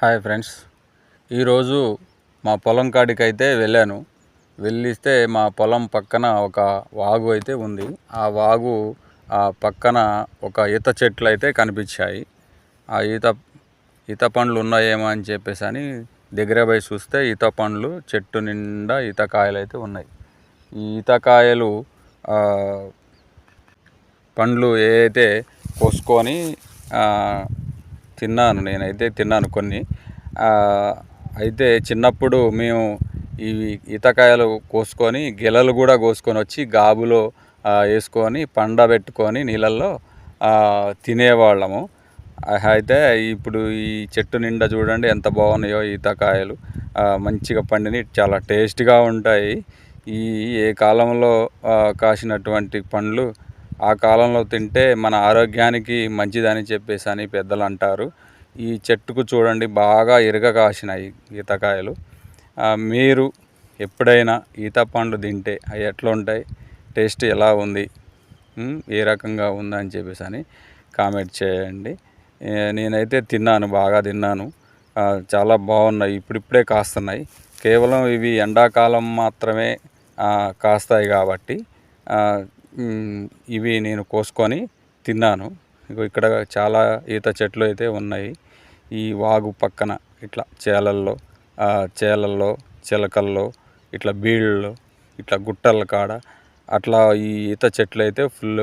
Hi friends. ఈరోజు మా పొలం కాడికి అయితే వెళ్ళాను. వెళ్ళిస్తే మా పొలం పక్కన ఒక వాగు అయితే ఉంది. ఆ వాగు ఆ పక్కన ఒక ఈత చెట్లు అయితే కనిపించాయి. ఆ ఈత ఈత పండ్లు ఉన్నాయేమో అని చెప్పేసి అని దగ్గర పోయి చూస్తే ఈత పండ్లు చెట్టు నిండా ఈతకాయలు అయితే ఉన్నాయి. ఈ ఈతకాయలు పండ్లు ఏదైతే కోసుకొని తిన్నాను నేనైతే తిన్నాను కొన్ని. అయితే చిన్నప్పుడు మేము ఇవి ఈతకాయలు కోసుకొని గెలలు కూడా కోసుకొని వచ్చి గాబులో వేసుకొని పండబెట్టుకొని నీళ్ళల్లో తినేవాళ్ళము. అయితే ఇప్పుడు ఈ చెట్టు నిండా చూడండి ఎంత బాగున్నాయో ఈతకాయలు. మంచిగా పండిని చాలా టేస్ట్గా ఉంటాయి. ఈ ఏ కాలంలో కాసినటువంటి పండ్లు ఆ కాలంలో తింటే మన ఆరోగ్యానికి మంచిదని చెప్పేసి అని పెద్దలు అంటారు. ఈ చెట్టుకు చూడండి బాగా ఇరగ కాసినాయి ఈతకాయలు. మీరు ఎప్పుడైనా ఈత పండ్లు తింటే అవి ఎట్లా ఉంటాయి? టేస్ట్ ఎలా ఉంది? ఏ రకంగా ఉందని చెప్పేసి అని కామెంట్ చేయండి. నేనైతే తిన్నాను బాగా తిన్నాను. చాలా బాగున్నాయి ఇప్పుడిప్పుడే కాస్తున్నాయి. కేవలం ఇవి ఎండాకాలం మాత్రమే కాస్తాయి కాబట్టి ఇవి నేను కోసుకొని తిన్నాను. ఇక్కడ చాలా ఈత చెట్లు అయితే ఉన్నాయి. ఈ వాగు పక్కన ఇట్లా చేలల్లో ఆ, చేలల్లో చిలకల్లో ఇట్లా బీళ్ళలో ఇట్లా గుట్టల కాడ అట్లా ఈ ఈత చెట్లు అయితే ఫుల్